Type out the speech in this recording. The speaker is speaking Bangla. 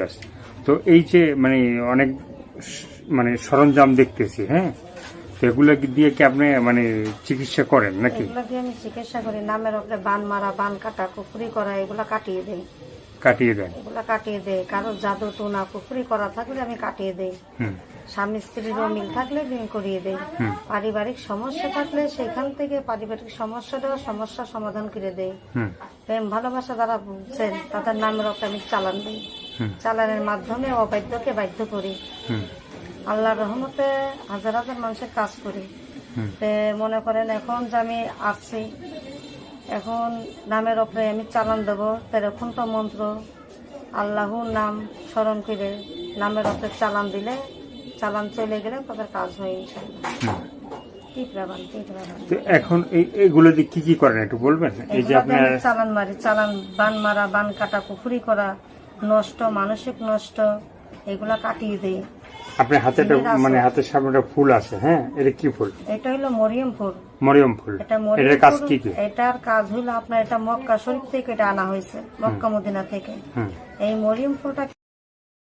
ব্যাস। তো এই যে মানে অনেক মানে সরঞ্জাম দেখতেছি হ্যাঁ? তো এগুলো দিয়ে কি আপনি মানে চিকিৎসা করেন নাকি? এগুলো দিয়ে আমি চিকিৎসা করি। নামের ওপরে বান মারা বান কাটা কুকুরি করা এগুলা কাটিয়ে দেই। কাটিয়ে দেন? এগুলা কাটিয়ে দেয় কারও জাদু টুনা কুকুরি করা থাকলে আমি কাটিয়ে দেই। স্বামী স্ত্রীর মিল থাকলে বিয়ে করিয়ে দেই। পারিবারিক সমস্যা থাকলে সেখান থেকে পারিবারিক সমস্যাটা সমস্যা সমাধান করে দেয় প্রেম ভালোবাসা যারা বুঝছেন তাদের নামের ওপরে আমি চালান দিই। চালানের মাধ্যমে অবাধ্যকে বাধ্য করি। হুম। আল্লাহর রহমতে হাজার হাজার মানুষের কাজ করি। মনে করেন এখন যে আমি আসছি এখন নামের ওপরে আমি চালান দেবো তেরোক্ষণ তো মন্ত্র আল্লাহর নাম স্মরণ করে নামের ওপরে চালান দিলে চালান চলে গেলে তাদের কাজ হয় তো এখন কি কি করেন একটু বলবেন? এই যে আপনার চালান মারি চালান বান মারা বান কাটা পুকুরি করা নষ্ট মানসিক নষ্ট এগুলা কাটিয়ে দেয়। আপনার হাতে মানে হাতের সামনে একটা ফুল আছে হ্যাঁ? এটা কি ফুল? এটা হলো মরিয়ম ফুল। মরিয়ম ফুল। এটা এটার কাজ কি কি? এটার কাজ হলো আপনার এটা মক্কা শরীফ থেকে এটা আনা হয়েছে মক্কা মদিনা থেকে। এই মরিয়ম ফুলটা